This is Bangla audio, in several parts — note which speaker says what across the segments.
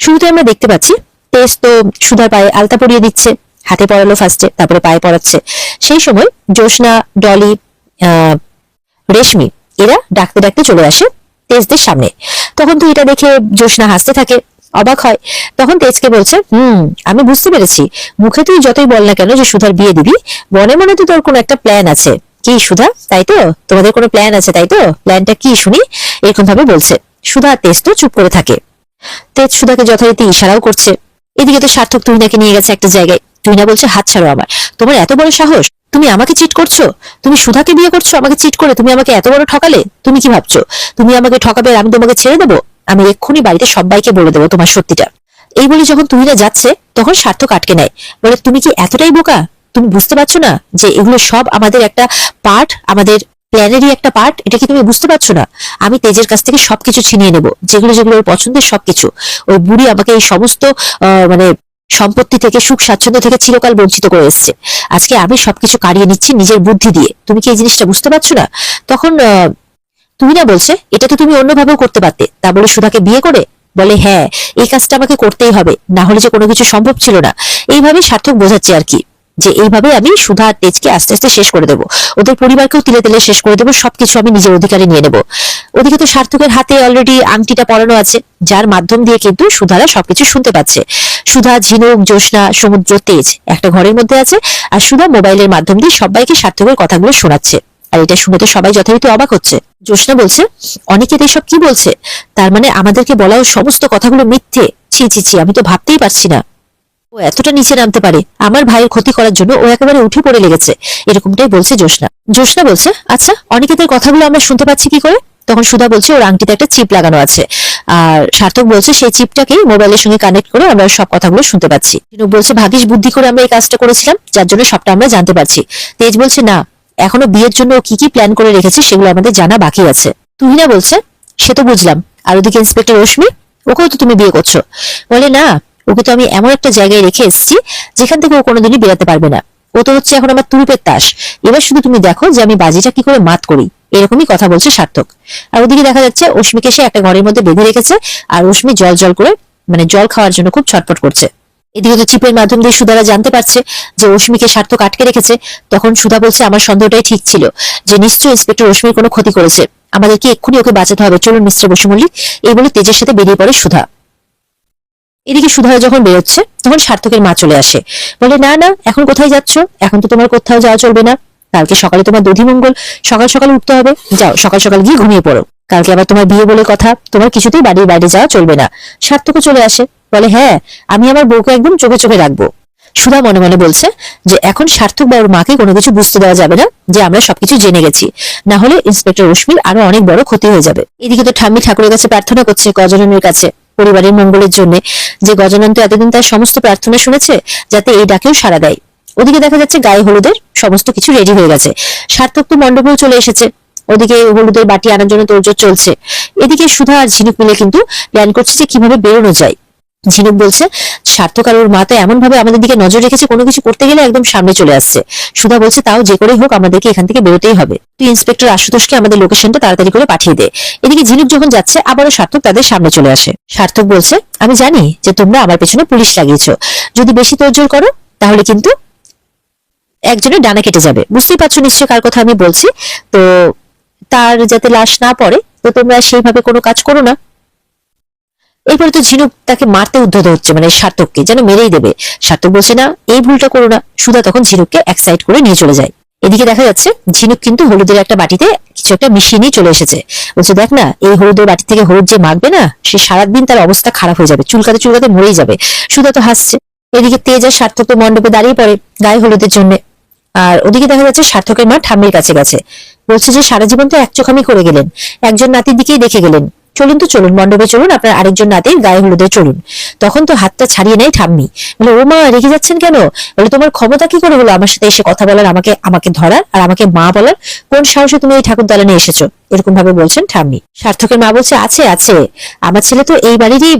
Speaker 1: শুরুতে আমরা দেখতে পাচ্ছি, তেজ তো সুধার পায়ে আলতা পরিয়ে দিচ্ছে, হাতে পরালো ফার্স্টে তারপরে পায়ে পড়াচ্ছে সেই সময় জোসনা ডলি রেশমি, এরা ডাকতে ডাকতে চলে আসে তেজদের সামনে। তখন তো এটা দেখে জোসনা হাসতে থাকে, অবাক হয়। তখন তেজকে বলছে, হুম, আমি বুঝতে পেরেছি। মুখে তুই যতই বল না কেন যে সুধার বিয়ে দিবি, মনে মনে তো তোর কোনো একটা প্ল্যান আছে। কি সুধা, তাই তো? তোমাদের কোনো প্ল্যান আছে, তাই তো? প্ল্যানটা কি শুনি? এরকম ভাবে বলছে। সুধা তেজ তো চুপ করে থাকে। তেজ সুধাকে যথারীতি ইশারাও করছে। এদিকে তো সার্থক তুহিনাকে নিয়ে গেছে একটা জায়গায়। তুহিনা বলছে, হাত ছাড়ো আমার তোমার এত বড় সাহস? তুমি আমাকে চিট করছ? তুমি সুধাকে বিয়ে করছ? আমাকে চিট করে তুমি আমাকে এত বড় ঠকালে? তুমি কি ভাবছ? তুমি আমাকে ঠকাবে আমি তোমাকে ছেড়ে দেবো? আমি এক্ষুনি বাড়িতে সবাইকে বলে দেবো তোমার সত্যিটা। এই বলে যখন তুহিনা যাচ্ছে, তখন সার্থক আটকে নেয়। বলে তুমি কি এতটাই বোকা? তুমি বুঝতে পারছ না যে এগুলো সব আমাদের একটা পার্ট আমাদের প্ল্যানেরই একটা পার্ট এটা কি তুমি বুঝতে পারছ না? আমি তেজের কাছ থেকে সবকিছু ছিনিয়ে নেব। যেগুলো যেগুলো ওর পছন্দের, সবকিছু। ওই বুড়ি আমাকে এই সমস্ত মানে সম্পত্তি থেকে, সুখ স্বাচ্ছন্দ্য থেকে চিরকাল বঞ্চিত করে এসছে। আজকে আমি সবকিছু কাড়িয়ে নিচ্ছি নিজের বুদ্ধি দিয়ে। তুমি কি এই জিনিসটা বুঝতে পারছ না? তখন তুমি না বলছে, এটা তো তুমি অন্যভাবেও করতে পারতে। তা বলে সুধাকে বিয়ে করে? বলে হ্যাঁ এই কাজটা আমাকে করতেই হবে। না হলে যে কোনো কিছু সম্ভব ছিল না। এইভাবে সার্থক বোঝাচ্ছে আর কি। যে এইভাবে আমি সুধা তেজকে আস্তে আস্তে শেষ করে দেবো। ওদের পরিবারকেও তিলে তিলে শেষ করে দেবো, সবকিছু আমি নিজের অধিকারে নিয়ে নেব। ওদিকে তো সার্থকের হাতে অলরেডি আংটিটা পরানো আছে, যার মাধ্যম দিয়ে কিন্তু সুধারা সবকিছু শুনতে পাচ্ছে। সুধা, ঝিনুক জোসনা সমুদ্র, তেজ একটা ঘরের মধ্যে আছে আর সুধা মোবাইলের মাধ্যম দিয়ে সবাইকে সার্থকের কথাগুলো শোনাচ্ছে। আর এটা শুনে তো সবাই যথারীতি অবাক হচ্ছে। জোসনা বলছে অনেকের এসব কি বলছে? তার মানে আমাদেরকে বলা সমস্ত কথাগুলো মিথ্যে? ছি ছি ছি, আমি তো ভাবতেই পারছি না। ও এতটা নিচে নামতে পারে। আমার ভাইয়ের ক্ষতি করার জন্য ও একেবারে উঠে পড়ে লেগেছে। এরকমটাই বলছে জোসনা জোসনা বলছে আচ্ছা অনেকেদের কথাগুলো আমরা শুনতে পাচ্ছি কি করে? তখন সুধা বলছে, ওর আংটিতে একটা চিপ লাগানো আছে। আর সার্থক বলছে, সেই চিপটাকে মোবাইলের সঙ্গে কানেক্ট করে আমরা সব কথাগুলো শুনতে পাচ্ছি। ঝিনুক বলছে ভাগিস বুদ্ধি করে আমরা এই কাজটা করেছিলাম, যার জন্য সবটা আমরা জানতে পারছি। তেজ বলছে, না, এখনও বিয়ের জন্য কি কি প্ল্যান করে রেখেছে সেগুলো আমাদের জানা বাকি আছে। তুহিনা বলছে, সে তো বুঝলাম। আর ওদিকে ইন্সপেক্টর রশ্মি, ওকেও তো তুমি বিয়ে করছ। বলে, না ওকে তো আমি এমন একটা জায়গায় রেখে এসেছি যেখান থেকে ও কোনোদিনই বেরাতে পারবে না। ও তো হচ্ছে এখন আমার তুরুপের তাস। এবার শুধু তুমি দেখো যে আমি বাজিটা কি করে মাত করি। এরকমই কথা বলছে সার্থক। আর ওদিকে দেখা যাচ্ছে অশ্মিকে সে একটা ঘরের মধ্যে বেঁধে রেখেছে আর অশ্মি জল জল করে মানে জল খাওয়ার জন্য খুব ছটফট করছে। এদিকে তো চিপের মাধ্যম দিয়ে সুধারা জানতে পারছে যে অশ্মিকে সার্থক আটকে রেখেছে। তখন সুধা বলছে, আমার সন্দেহটাই ঠিক ছিল যে নিশ্চয়ই ইন্সপেক্টর অশ্মির কোনো ক্ষতি করেছে। আমাদেরকে এক্ষুনি ওকে বাঁচাতে হবে? চলুন মিস্টার বসু মল্লিক এই বলে তেজের সাথে বেরিয়ে পড়ে সুধা। এদিকে সুধা যখন বেরোচ্ছে, তখন সার্থকের মা চলে আসে। বলে, না না, এখন কোথায় যাচ্ছ? এখন তো তোমার কোথাও যাওয়া চলবে না। কালকে সকালে তোমার দধিমঙ্গল সকাল সকাল উঠতে হবে। যাও, সকাল সকাল গিয়ে ঘুমিয়ে পড়ো। কালকে আবার তোমার বিয়ে বলে কথা, তোমার কিছুতেই বাড়ির বাইরে যাওয়া চলবে না। সার্থকও চলে আসে। বলে হ্যাঁ আমি আমার বউকে একদম চোখে চোখে রাখব। সুধা মনে মনে বলছে যে, এখন সার্থক বা ওর মাকে কোনো কিছু বুঝতে দেওয়া যাবে না, যে আমরা সবকিছু জেনে গেছি। না হলে ইন্সপেক্টর রশ্মির আরও অনেক বড় ক্ষতি হয়ে যাবে। এদিকে তো ঠাম্মি ঠাকুরের কাছে প্রার্থনা করছে কজনের কাছে। পরিবারের মঙ্গলের জন্য। যে গজানন তো এতদিন তার সমস্ত প্রার্থনা শুনেছে, যাতে এই ডাকেও সাড়া দেয়। ওদিকে দেখা যাচ্ছে গায়ে হলুদের সমস্ত কিছু রেডি হয়ে গেছে। সার্থক তো মণ্ডপেও চলে এসেছে। ওদিকে হলুদের বাটি আনার জন্য তোরজোর চলছে। এদিকে সুধা আর ঝিনুক মিলে কিন্তু প্ল্যান করছে যে কীভাবে বেরোনো যায়। ঝিনুক বলছে, সার্থক আর ওর মা তো এমন ভাবে আমাদের দিকে নজর রেখেছে, কোনো কিছু করতে গেলে একদম সামনে চলে আসছে। সুধা বলছে, তাও যে করেই হোক, আমাদেরকে এখান থেকে বেরোতেই হবে। তুই ইন্সপেক্টর আশুতোষকে আমাদের লোকেশনটা তাড়াতাড়ি করে পাঠিয়ে দে। এদিকে ঝিনুক যখন যাচ্ছে, আবারও সার্থক তাদের সামনে চলে আসে। সার্থক বলছে, আমি জানি যে তোমরা আমার পেছনে পুলিশ লাগিয়েছো। যদি বেশি তোড়জোড় করো, তাহলে কিন্তু একজনের ডানা কেটে যাবে। বুঝতেই পারছ নিশ্চয় কার কথা আমি বলছি? তো তার যাতে লাশ না পড়ে, তো তোমরা সেইভাবে কোনো কাজ করো না। এরপরে তো ঝিনুক তাকে মারতে উদ্ধত হচ্ছে মানে সার্থককে, যেন মেরেই দেবে। সার্থক বলছে, না, এই ভুলটা করো না। সুধা তখন ঝিনুককে এক সাইড করে নিয়ে চলে যায়। এদিকে দেখা যাচ্ছে, ঝিনুক কিন্তু হলুদের একটা বাটিতে কিছু একটা মিশিয়ে নিয়ে চলে এসেছে। বলছে, দেখ না, এই হলুদের বাটি থেকে হলুদ যে মাখবে না, সে সারাদিন তার অবস্থা খারাপ হয়ে যাবে, চুলকাতে চুলকাতে মরেই যাবে। সুধা তো হাসছে। এদিকে তেজ আর সার্থক তো মণ্ডপে দাঁড়িয়ে পড়ে, গায়ে হলুদের জন্য। আর ওদিকে দেখা যাচ্ছে, সার্থকের মা ঠাম্মির কাছে গেছে। বলছে যে, সারা জীবন তো এক চোখামি করে গেলেন। একজন নাতির দিকেই দেখে গেলেন। চলুন তো চলুন, মণ্ডপে চলুন, আপনার আরেকজন নাতির গায়ে হলুদে চলুন। তখন তো হাতটা ছাড়িয়ে নেয় ঠাম্মি। বলে ও মা রেগে যাচ্ছেন কেন? বলে, তোমার ক্ষমতা কি করে হলো আমার সাথে এসে কথা বলার, আমাকে আমাকে ধরার আর আমাকে মা বলার? কোন সাহসে তুমি এই ঠাকুর দালানে এসেছ? এরকম ভাবে বলছেন ঠাম্মি। সার্থকের মা বলছে, আছে আছে। আমার ছেলে তো এই বাড়িরই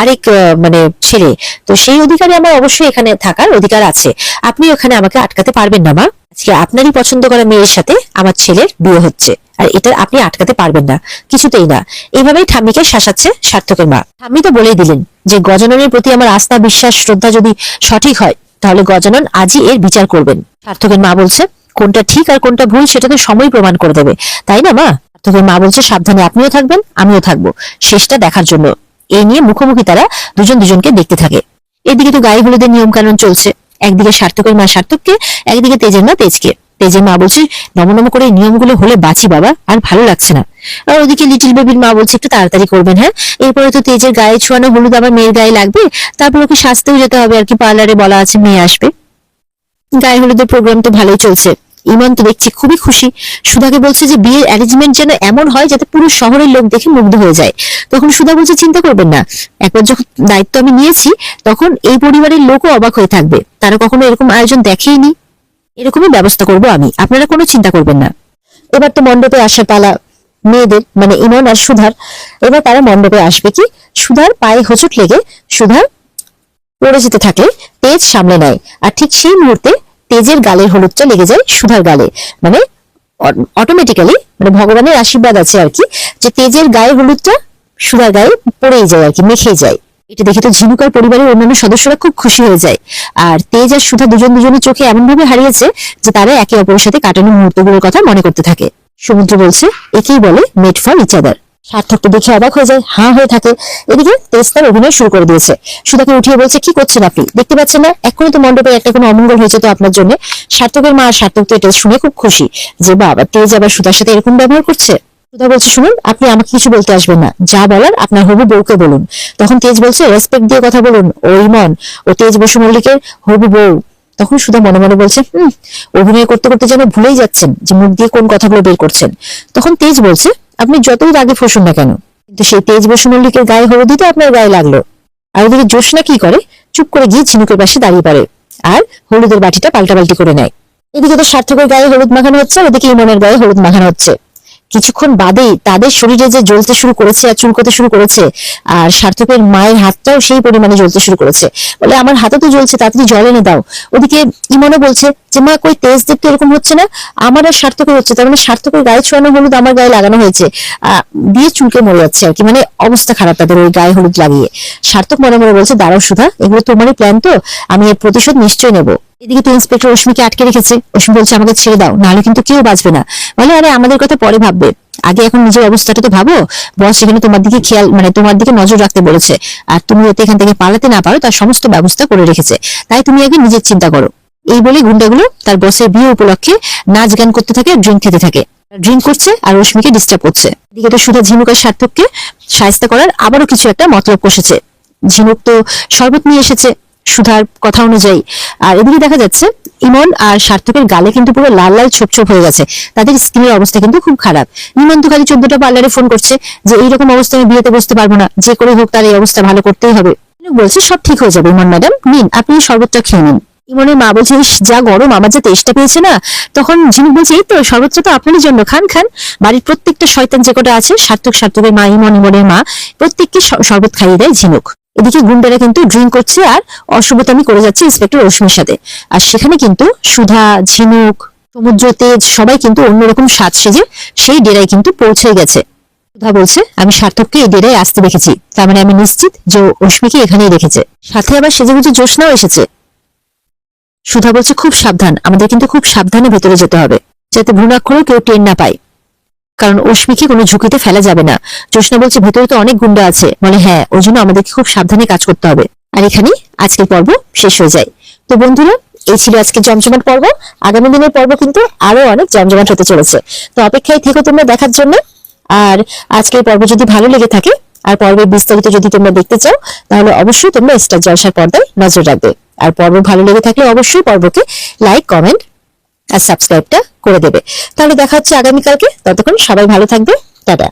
Speaker 1: আরেক মানে ছেলে। তো সেই অধিকারে আমার অবশ্যই এখানে থাকার অধিকার আছে। আপনি ওখানে আমাকে আটকাতে পারবেন না, মা। আজকে আপনারই পছন্দ করা মেয়ের সাথে আমার ছেলের বিয়ে হচ্ছে। আর এটা আপনি আটকাতে পারবেন না। কিছুতেই না। এইভাবেই ঠাম্মিকে শাসাচ্ছে সার্থকের মা। ঠাম্মি তো বলেই দিলেন যে, গজাননের প্রতি আমার আস্থা, বিশ্বাস, শ্রদ্ধা যদি সঠিক হয়, তাহলে গজানন আজই এর বিচার করবেন। সার্থকের মা বলছে, কোনটা ঠিক আর কোনটা ভুল সেটা তো সময় প্রমাণ করে দেবে। তাই না, মা? সার্থকের মা বলছে, সাবধানে আপনিও থাকবেন, আমিও থাকব। শেষটা দেখার জন্য। এই নিয়ে মুখোমুখি তারা দুজন দুজনকে দেখতে থাকে। এদিকে তো গায়ে হলুদের নিয়ম কানুন চলছে। একদিকে সার্থকের মা সার্থককে, একদিকে তেজের মা তেজকে। তেজের মা বলছে, নমনম করে নিয়মগুলো হলে বাঁচি বাবা, আর ভালো লাগছে না। আর ওদিকে লিটিল বেবির মা বলছে, একটু তাড়াতাড়ি করবেন হ্যাঁ? এরপরে তো তেজের গায়ে ছোঁয়ানো হলুদ আবার মেয়ের গায়ে লাগবে, তারপর ওকে সাজতেও যেতে হবে, আর কি পার্লারে বলা আছে, মেয়ে আসবে। গায়ে হলুদের প্রোগ্রাম তো ভালোই চলছে। ইমন তো দেখছি, খুবই খুশি। সুধাকে বলছে যে, বিয়ের অ্যারেঞ্জমেন্ট যেন এমন হয় যাতে পুরো শহরের লোক দেখে মুগ্ধ হয়ে যায়। তখন সুধা বলছে, চিন্তা করবেন না। একবার যখন দায়িত্ব আমি নিয়েছি, তখন এই পরিবারের লোকও অবাক হয়ে থাকবে। তারা কখনো এরকম আয়োজন দেখেইনি। এরকমই ব্যবস্থা করব আমি। আপনারা কোনো চিন্তা করবেন না। এবার তো মণ্ডপে আসার পালা। মেয়েদের মানে ইমন আর সুধার, এবার তারা মণ্ডপে আসবে কি? সুধার পায়ে হোঁচট লেগে সুধার পড়ে যেতে থাকে তেজ সামলে নেয়। আর ঠিক সেই মুহূর্তে তেজের গালের হলুদটা লেগে যায় সুধার গালে। মানে অটোমেটিক্যালি মানে ভগবানের আশীর্বাদ আছে আর কি, যে তেজের গায়ে হলুদটা সুধার গায়ে পড়েই যায় আর কি, মেখেই যায়। এটা দেখে তো ঝিনুকার পরিবারের অন্যান্য সদস্যরা খুব খুশি হয়ে যায়। আর তেজ আর সুধা দুজন দুজনের চোখে এমন ভাবে হারিয়েছে যে তারা একে অপরের সাথে কাটানো মুহূর্তগুলোর কথা মনে করতে থাকে। সমুদ্র বলছে, একেই বলে মেড ফর ইচ আদার সার্থক তো দেখে অবাক হয়ে যায়, হাঁ হয়ে থাকে। এদিকে তেজ তার অভিনয় শুরু করে দিয়েছে। সুধাকে উঠিয়ে বলছে, কি করছেন আপনি? দেখতে পাচ্ছেন না এক্ষুনি তো মণ্ডপে একটা কোনো অমঙ্গল হয়েছে তো আপনার জন্য। সার্থকের মা সার্থক তো এটা শুনে খুব খুশি যে, বাবা, তেজ আবার সুধার সাথে এরকম ব্যবহার করছে? সুধা বলছে, শুনুন, আপনি আমাকে কিছু বলতে আসবেন না। যা বলার আপনার হবু বউকে বলুন। তখন তেজ বলছে রেসপেক্ট দিয়ে কথা বলুন ও ইমন ও তেজ বসু মল্লিকের হবু বউ। তখন সুধা মনে মনে বলছে, হুম, অভিনয় করতে করতে যেন ভুলেই যাচ্ছেন যে, মুখ দিয়ে কোন কথাগুলো বের করছেন? তখন তেজ বলছে আপনি যতই রাগে ফসুন না কেন, কিন্তু সেই তেজ বসু মল্লিকের গায়ে হলুদিতে আপনার গায়ে লাগল। আর ওদিকে জোসনা কি করে? চুপ করে গিয়ে ঝিনুকের পাশে দাঁড়িয়ে পড়ে আর হলুদের বাটিটা পাল্টা পাল্টি করে নেয়। এদিকে তো সার্থকের গায়ে হলুদ মাখানো হচ্ছে ওদিকে ইমনের গায়ে হলুদ মাখানো হচ্ছে। কিছুক্ষণ বাদেই তাদের শরীরে যে জ্বলতে শুরু করেছে আর চুলকোতে শুরু করেছে, আর সার্থকের মায়ের হাতটাও সেই পরিমাণে জ্বলতে শুরু করেছে। বলে, আমার হাতে তো জ্বলছে তাড়াতাড়ি জল এনে দাও। ওদিকে ইমনও বলছে যে, মা, কই, তেজ দেখতে এরকম হচ্ছে না? আমার আর সার্থকের হচ্ছে, তার মানে সার্থকের গায়ে ছোঁয়ানো হলুদ আমার গায়ে লাগানো হয়েছে। দিয়ে চুলকে মরে যাচ্ছে আর কি মানে অবস্থা খারাপ তাদের ওই গায়ে হলুদ লাগিয়ে। সার্থক মনে মনে বলছে, দাঁড়াও সুধা, এগুলো তোমারই প্ল্যান তো, আমি এর প্রতিশোধ নিশ্চয়ই নেব। এদিকে তো ইন্সপেক্টর অশ্মিকে আটকে রেখেছে। অশ্মি বলছে, আমাকে ছেড়ে দাও, নাহলে কিন্তু কেউ বাঁচবে না। বলে, আরে, আমাদের কথা পরে ভাববে। আগে এখন নিজের অবস্থাটা তো ভাবো। বস এখানে তোমার দিকে খেয়াল মানে তোমার দিকে নজর রাখতে বলেছে। আর তুমি যাতে এখান থেকে পালাতে না পারো, তার সমস্ত ব্যবস্থা করে রেখেছে। তাই তুমি আগে নিজের চিন্তা করো। এই বলে গুন্ডাগুলো তার বসের বিয়ে উপলক্ষে নাচ গান করতে থাকে, ড্রিঙ্ক খেতে থাকে। ড্রিঙ্ক করছে আর রশ্মিকে ডিস্টার্ব করছে। এদিকে তো সুধা ঝিনুকের সার্থককে সাহিস্তা করার আবারও কিছু একটা মতলব কষেছে। ঝিনুক তো শরবত নিয়ে এসেছে। সুধার কথা অনুযায়ী। আর এদিকে দেখা যাচ্ছে, ইমন আর সার্থকের গালে কিন্তু পুরো লাল লাল ছোপ ছোপ হয়ে গেছে। তাদের স্কিনের অবস্থা কিন্তু খুব খারাপ। ইমন তো খালি চোদ্দটা পার্লারে ফোন করছে যে, এইরকম অবস্থা আমি বিয়েতে বসতে পারব না। যে করে হোক তার এই অবস্থা ভালো করতেই হবে। বলছে, সব ঠিক হয়ে যাবে, ইমন ম্যাডাম। নিন, আপনি শরবতটা খেয়ে নিন। ইমনের মা বলছে যা গরম, আমার যে তেষ্টা পেয়েছে না? তখন ঝিনুক বলছে, এই তো, শরবতটা তো আপনারই জন্য, খান খান। বাড়ির প্রত্যেকটা শয়তান যে কটা আছে, সার্থক, সার্থকের মা, ইমন, ইমনের মা, প্রত্যেককে শরবত খাইয়ে দেয় ঝিনুক। এদিকে গুন্ডারা কিন্তু ড্রিঙ্ক করছে আর অশুভতামি করে যাচ্ছে ইন্সপেক্টর রশ্মির সাথে। আর সেখানে কিন্তু সুধা, ঝিনুক, সমুদ্র তেজ সবাই কিন্তু অন্যরকম সাজ সেজে সেই ডেরায় কিন্তু পৌঁছে গেছে। সুধা বলছে, আমি সার্থককে এই ডেরায় আসতে দেখেছি। তার মানে আমি নিশ্চিত যে অশ্মিকে এখানেই রেখেছে সাথে আবার সেজে গুজে জোসনাও এসেছে। সুধা বলছে, খুব সাবধান। আমাদের কিন্তু খুব সাবধানে ভেতরে যেতে হবে। যাতে ভ্রূণাক্ষরেও কেউ টের না পায়। কারণ অশ্মিকে কোনো ঝুঁকিতে ফেলা যাবে না। জোসনা বলছে, ভেতরে তো অনেক গুন্ডা আছে। বলে হ্যাঁ ওই জন্য আমাদেরকে খুব সাবধানে কাজ করতে হবে। আর এখানেই আজকের পর্ব শেষ হয়ে যায়। তো বন্ধুরা, এই ছিল আজকে জমজমাট পর্ব। আগামী দিনের পর্ব কিন্তু আরও অনেক জমজমাট হতে চলেছে। তো অপেক্ষায় থেকো তোমরা দেখার জন্য। আর আজকের পর্ব যদি ভালো লেগে থাকে, আর পর্বের বিস্তারিত যদি তোমরা দেখতে চাও, তাহলে অবশ্যই তোমরা স্টার জলসার পর্দায় নজর রাখবে। আর পর্ব ভালো লেগে থাকলে অবশ্যই পর্বকে লাইক, কমেন্ট আর সাবস্ক্রাইবটা করে দেবে। তাহলে দেখা হচ্ছে আগামীকালকে। ততক্ষণ সবাই ভালো থাকবে। টাটা।